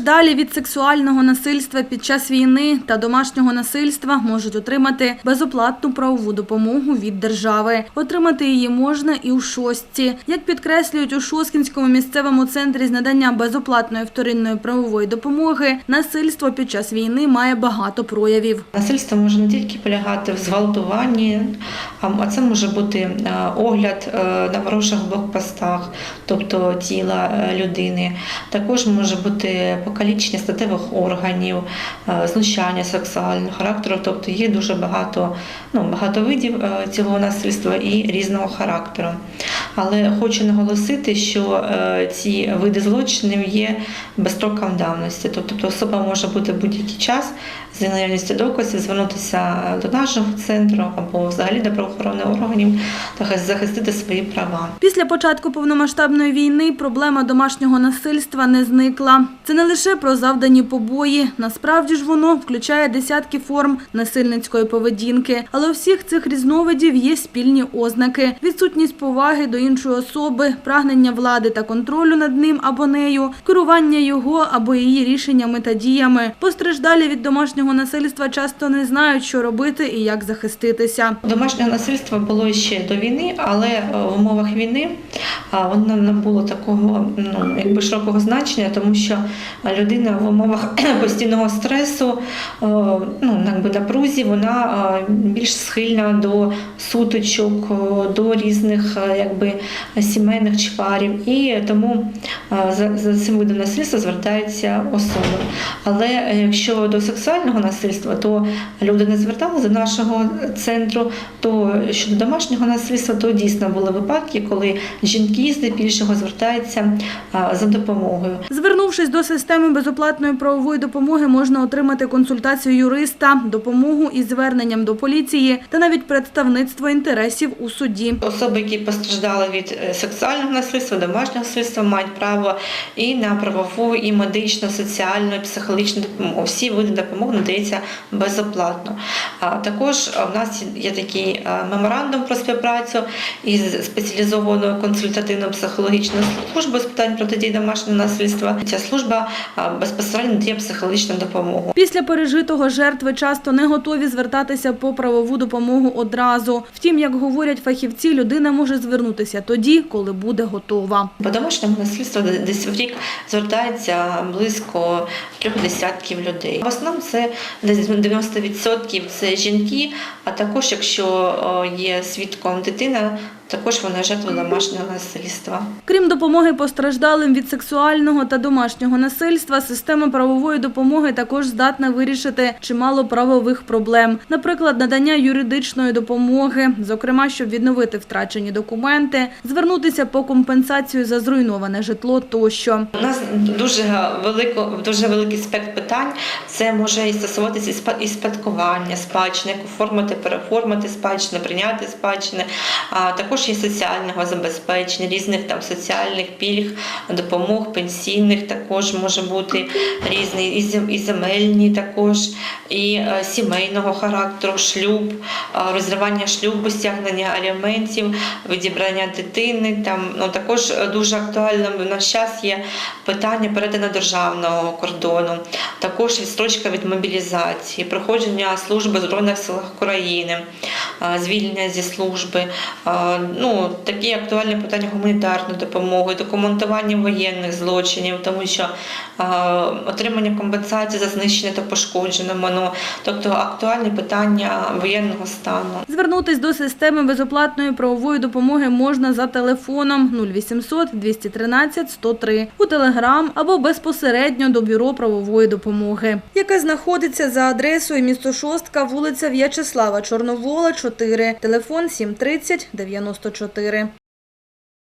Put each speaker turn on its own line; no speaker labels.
Постраждалі від сексуального насильства під час війни та домашнього насильства можуть отримати безоплатну правову допомогу від держави. Отримати її можна і у шостці. Як підкреслюють у Шоскінському місцевому центрі з надання безоплатної вторинної правової допомоги, насильство під час війни має багато проявів.
Насильство може не тільки полягати в зґвалтуванні, а це може бути е, огляд е, на ворожих блокпостах, тобто тіла е, людини. Також може бути покалічення статевих органів, е, знущання сексуального характеру. Тобто є дуже багато, ну, багато видів е, цього насильства і різного характеру. Але хочу наголосити, що е, ці види злочинів є безстроком давності. Тобто особа може бути будь-який час з наявністю доказів звернутися до нашого центру або взагалі до правоохоронних органів та захистити свої права.
Після початку повномасштабної війни проблема домашнього насильства не зникла. Це не лише про завдані побої. Насправді ж воно включає десятки форм насильницької поведінки. Але у всіх цих різновидів є спільні ознаки: відсутність поваги до іншої особи, прагнення влади та контролю над ним або нею, керування його або її рішеннями та діями. Постраждалі від домашнього насильства часто не знають, що робити і як захиститися.
Домашнього насильства було ще до війни, але е, в умовах війни воно не було такого ну, якби широкого значення, тому що людина в умовах постійного стресу, е, ну, якби напрузі, вона е, більш схильна до сутичок, е, до різних якби, сімейних чварів. І тому за, цим видом насильства звертаються особи. Але якщо до сексуального насильства, то люди не зверталися до нашого центру, то щодо домашнього насильства, то дійсно були випадки, коли жінки здебільшого звертаються за допомогою.
Звернувшись до системи безоплатної правової допомоги, можна отримати консультацію юриста, допомогу із зверненням до поліції та навіть представництво інтересів у суді.
Особи, які постраждали від е, сексуального насильства, домашнього насильства, мають право і на правову, і медичну, соціальну, і психологічну допомогу. Всі види допомоги надаються безоплатно. Також в нас є такий е, меморандум про співпрацю із спеціалізованою консультативно-психологічною службою з питань протидії домашнього насильства. Ця служба безпосередньо надає психологічну допомогу.
Після пережитого жертви часто не готові звертатися по правову допомогу одразу. Втім, як говорять фахівці, людина може звернутися тоді, коли буде готова.
По домашньому насильству десь в рік звертається близько трьох десятків людей. В основному це десь 90% це жінки, а також якщо є свідком дитина, також вона жертва домашнього насильства.
Крім допомоги постраждалим від сексуального та домашнього насильства, система правової допомоги також здатна вирішити чимало правових проблем. Наприклад, надання юридичної допомоги, зокрема, щоб відновити втрачені документи, звернутися по компенсацію за зруйноване житло тощо.
У нас дуже велико, дуже великий спектр питань. Це може і стосуватися і спадкування, спадщини, як оформити, переоформити спадщини, прийняти спадщини. А також є соціального забезпечення, різних там соціальних пільг, допомог, пенсійних також може бути різні, і земельні також, і е, сімейного характеру, шлюб, е, розривання шлюбу, стягнення аліментів, відібрання дитини. Там ну також е, дуже актуальним в наш час є питання перетину державного кордону, також відстрочка від мобілізації, проходження служби в Збройних силах України, звільнення зі служби. Ну, такі актуальні питання гуманітарної допомоги, документування воєнних злочинів, тому що отримання компенсації за знищення та пошкоджене майно, тобто актуальні питання воєнного стану.
Звернутись до системи безоплатної правової допомоги можна за телефоном 0800 213 103 у Телеграм або безпосередньо до Бюро правової допомоги, яке знаходиться за адресою місто Шостка, вулиця В'ячеслава Чорновола, 4, телефон 730 94.